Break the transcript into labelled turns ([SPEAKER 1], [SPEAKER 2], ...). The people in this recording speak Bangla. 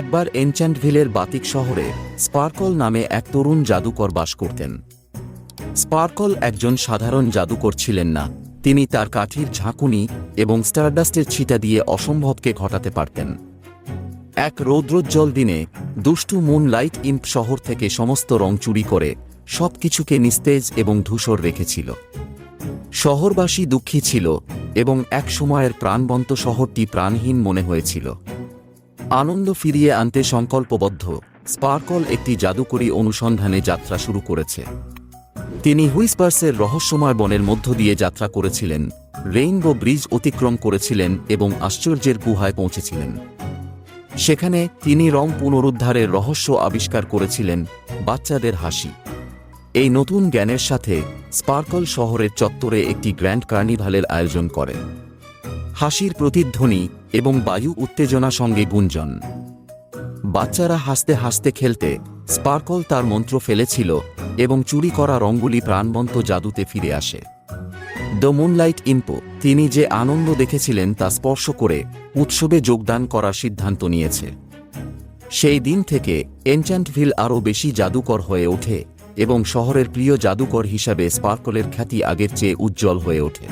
[SPEAKER 1] একবার এনচ্যান্টভিলের বাতিক শহরে স্পার্কল নামে এক তরুণ জাদুকর বাস করতেন। স্পার্কল একজন সাধারণ জাদুকর ছিলেন না। তিনি তার কাঠির ঝাঁকুনি এবং স্টারডাস্টের ছিটা দিয়ে অসম্ভবকে ঘটাতে পারতেন। এক রৌদ্রোজ্জ্বল দিনে দুষ্টু মুন লাইট ইম্প শহর থেকে সমস্ত রং চুরি করে সবকিছুকে নিস্তেজ এবং ধূসর রেখেছিল। শহরবাসী দুঃখী ছিল এবং এক সময়ের প্রাণবন্ত শহরটি প্রাণহীন মনে হয়েছিল। আনন্দ ফিরিয়ে আনতে সংকল্পবদ্ধ। স্পার্কল একটি জাদুকরী অনুসন্ধানে যাত্রা শুরু করেছে। তিনি হুইসপার্সের রহস্যময় বনের মধ্য দিয়ে যাত্রা করেছিলেন, রেইনবো ব্রিজ অতিক্রম করেছিলেন এবং আশ্চর্যের গুহায় পৌঁছেছিলেন। সেখানে তিনি রং পুনরুদ্ধারের রহস্য আবিষ্কার করেছিলেন বাচ্চাদের হাসি। এই নতুন জ্ঞানের সাথে স্পার্কল শহরের চত্বরে একটি গ্র্যান্ড কার্নিভালের আয়োজন করে। হাসির প্রতিধ্বনি এবং বায়ু উত্তেজনা সঙ্গে গুঞ্জন। বাচ্চারা হাসতে হাসতে খেলতে স্পার্কল তার মন্ত্র ফেলেছিল এবং চুরি করা রঙগুলি প্রাণবন্ত জাদুতে ফিরে আসে। দ্য মুনলাইট ইম্পো, তিনি যে আনন্দ দেখেছিলেন তা স্পর্শ করে উৎসবে যোগদান করার সিদ্ধান্ত নিয়েছে। সেই দিন থেকে এনচ্যান্টভিল আরও বেশি জাদুকর হয়ে ওঠে এবং শহরের প্রিয় জাদুকর হিসাবে স্পার্কলের খ্যাতি আগের চেয়ে উজ্জ্বল হয়ে ওঠে।